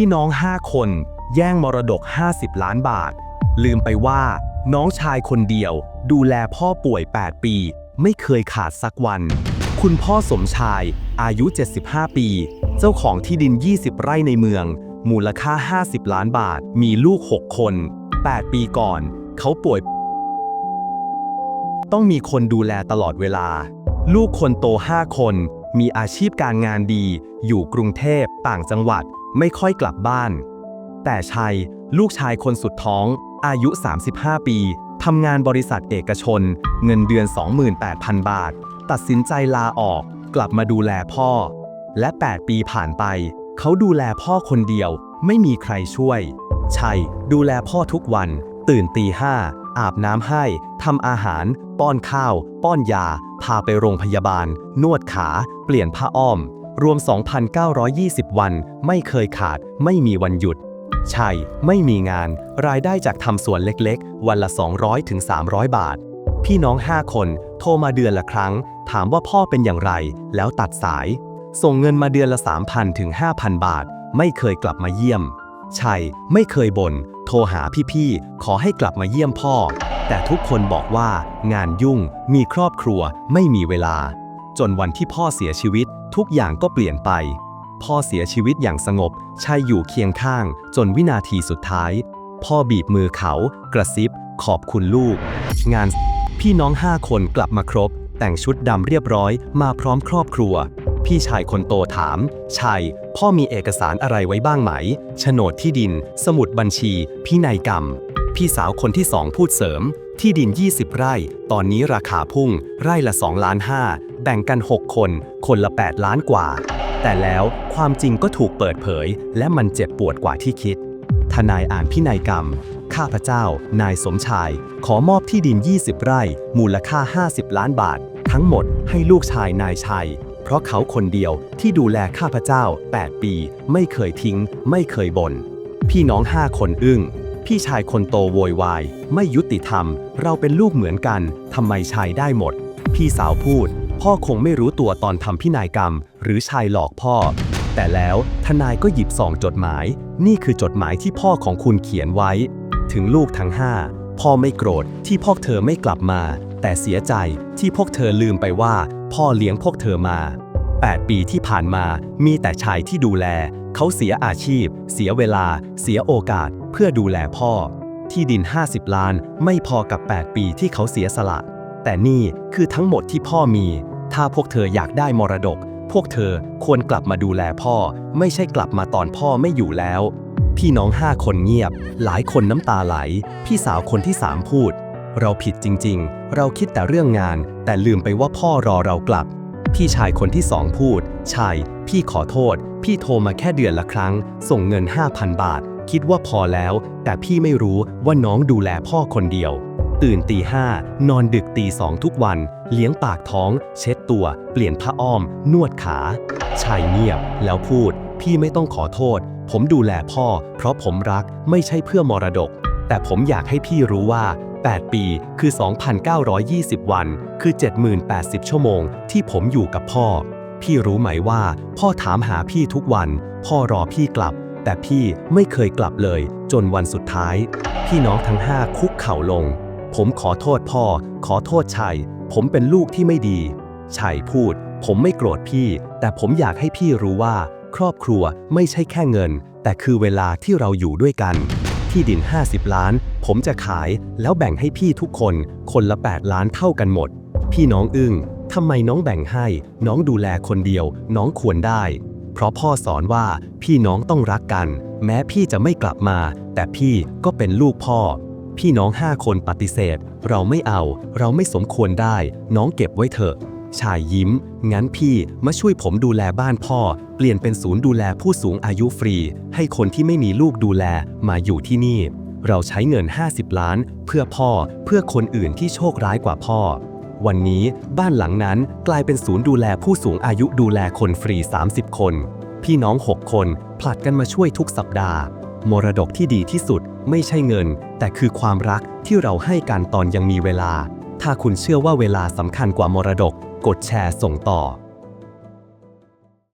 พี่น้อง5คน แย่งมรดก 50 ล้านบาท ลืมไปว่า น้องชายคนเดียว ดูแลพ่อป่วย 8 ปี ไม่เคยขาดสักวัน คุณพ่อสมชาย อายุ 75 ปี เจ้าของที่ดิน 20 ไร่ในเมือง มูลค่า 50 ล้านบาท มีลูก 6 คน 8 ปีก่อน เขาป่วย ต้องมีคนดูแลตลอดเวลา ลูกคนโต 5 คนมีอาชีพการงานดี อยู่กรุงเทพ ต่างจังหวัด ไม่ค่อยกลับบ้าน แต่ชัย ลูกชายคนสุดท้อง อายุ 35 ปีทำงานบริษัทเอกชน เงินเดือน 28,000 บาท ตัดสินใจลาออก กลับมาดูแลพ่อ และ 8 ปีผ่านไป เขาดูแลพ่อคนเดียว ไม่มีใครช่วย ชัย ดูแลพ่อทุกวัน ตื่นตีห้าอาบน้ำให้ทำอาหาร ป้อนข้าว ป้อนยา พาไปโรงพยาบาล นวดขา เปลี่ยนผ้าอ้อม รวม 2,920 วัน ไม่เคยขาด ไม่มีวันหยุดชัยไม่มีงาน รายได้จากทำสวนเล็กๆ วันละ200ถึง300 บาท พี่น้อง 5 คน โทรมาเดือนละครั้ง ถามว่าพ่อเป็นอย่างไร แล้วตัดสาย ส่งเงินมาเดือนละ 3,000ถึง5,000 บาท ไม่เคยกลับมาเยี่ยมชัยไม่เคยบน่น โทรหาพี่ๆ ขอให้กลับมาเยี่ยมพ่อ แต่ทุกคนบอกว่างานยุ่ง มีครอบครัว ไม่มีเวลา จนวันที่พ่อเสียชีวิตทุกอย่างก็เปลี่ยนไป พ่อเสียชีวิตอย่างสงบชัยอยู่เคียงข้าง จนวินาทีสุดท้าย พ่อบีบมือเขา กระซิบ ขอบคุณลูก งานพี่น้องห้าคนกลับมาครบ แต่งชุดดำเรียบร้อย มาพร้อมครอบครัว พี่ชายคนโตถามชัยพ่อมีเอกสารอะไรไว้บ้างไหมโฉนดที่ดิน สมุดบัญชี พินัยกรรม พี่สาวคนที่สองพูดเสริม ที่ดิน 20 ไร่ ตอนนี้ราคาพุ่ง ไร่ละ2ล้าน5 แบ่งกัน 6 คน คนละ 8 ล้านกว่า แต่แล้วความจริงก็ถูกเปิดเผย และมันเจ็บปวดกว่าที่คิด ทนายอ่านพินัยกรรม ข้าพเจ้า นายสมชาย ขอมอบที่ดิน 20 ไร่ มูลค่า 50 ล้านบาท ทั้งหมดให้ลูกชายนายชัย เพราะเขาคนเดียวที่ดูแลข้าพเจ้า 8 ปี ไม่เคยทิ้ง ไม่เคยบน่น พี่น้องห้าคนอึ้งพี่ชายคนโตโวยวาย ไม่ยุติธรรม เราเป็นลูกเหมือนกัน ทำไมชายได้หมด พี่สาวพูด พ่อคงไม่รู้ตัวตอนทำพินัยกรรม หรือชายหลอกพ่อ แต่แล้วทนายก็หยิบซองจดหมาย นี่คือจดหมายที่พ่อของคุณเขียนไว้ ถึงลูกทั้งห้าพ่อไม่โกรธที่พวกเธอไม่กลับมา แต่เสียใจที่พวกเธอลืมไปว่า พ่อเลี้ยงพวกเธอมา 8 ปีที่ผ่านมามีแต่ชายที่ดูแล เขาเสียอาชีพ เสียเวลา เสียโอกาส เพื่อดูแลพ่อ ที่ดิน 50 ล้านไม่พอกับ 8 ปีที่เขาเสียสละ แต่นี่คือทั้งหมดที่พ่อมี ถ้าพวกเธออยากได้มรดก พวกเธอควรกลับมาดูแลพ่อ ไม่ใช่กลับมาตอนพ่อไม่อยู่แล้ว พี่น้องห้าคนเงียบ หลายคนน้ำตาไหล พี่สาวคนที่สามพูด เราผิดจริง ๆ เราคิดแต่เรื่องงาน แต่ลืมไปว่าพ่อรอเรากลับ พี่ชายคนที่สองพูดชายพี่ขอโทษ พี่โทรมาแค่เดือนละครั้ง ส่งเงิน 5,000 บาท คิดว่าพอแล้ว แต่พี่ไม่รู้ว่าน้องดูแลพ่อคนเดียว ตื่นตีห้านอนดึกตีสองทุกวัน เลี้ยงปากท้อง เช็ดตัว เปลี่ยนผ้าอ้อม นวดขา ชายเงียบ แล้วพูด พี่ไม่ต้องขอโทษ ผมดูแลพ่อ เพราะผมรักไม่ใช่เพื่อมรดก แต่ผมอยากให้พี่รู้ว่า 8 ปีคือ 2,920 วัน คือ 7,080 ชั่วโมง ที่ผมอยู่กับพ่อ พี่รู้ไหมว่า พ่อถามหาพี่ทุกวัน พ่อรอพี่กลับ แต่พี่ไม่เคยกลับเลย จนวันสุดท้าย พี่น้องทั้งห้าคุกเข่าลง ผมขอโทษพ่อ ขอโทษชัย ผมเป็นลูกที่ไม่ดี ชัยพูด ผมไม่โกรธพี่ แต่ผมอยากให้พี่รู้ว่า ครอบครัวไม่ใช่แค่เงิน แต่คือเวลาที่เราอยู่ด้วยกัน ที่ดิน 50 ล้าน ผมจะขายแล้วแบ่งให้พี่ทุกคน คนละ 8 ล้านเท่ากันหมด พี่น้องอึ้งทำไมน้องแบ่งให้ น้องดูแลคนเดียว น้องควรได้ เพราะพ่อสอนว่าพี่น้องต้องรักกัน แม้พี่จะไม่กลับมา แต่พี่ก็เป็นลูกพ่อ พี่น้องห้าคนปฏิเสธ เราไม่เอา เราไม่สมควรได้ น้องเก็บไว้เถอะ ชายยิ้ม งั้นพี่มาช่วยผมดูแลบ้านพ่อ เปลี่ยนเป็นศูนย์ดูแลผู้สูงอายุฟรี ให้คนที่ไม่มีลูกดูแลมาอยู่ที่นี่ เราใช้เงิน 50 ล้าน เพื่อพ่อเพื่อคนอื่นที่โชคร้ายกว่าพ่อ วันนี้บ้านหลังนั้นกลายเป็นศูนย์ดูแลผู้สูงอายุดูแลคนฟรี 30 คน พี่น้อง 6 คนผลัดกันมาช่วยทุกสัปดาห์ มรดกที่ดีที่สุดไม่ใช่เงิน แต่คือความรักที่เราให้กันตอนยังมีเวลา ถ้าคุณเชื่อว่าเวลาสำคัญกว่ามรดก กดแชร์ส่งต่อ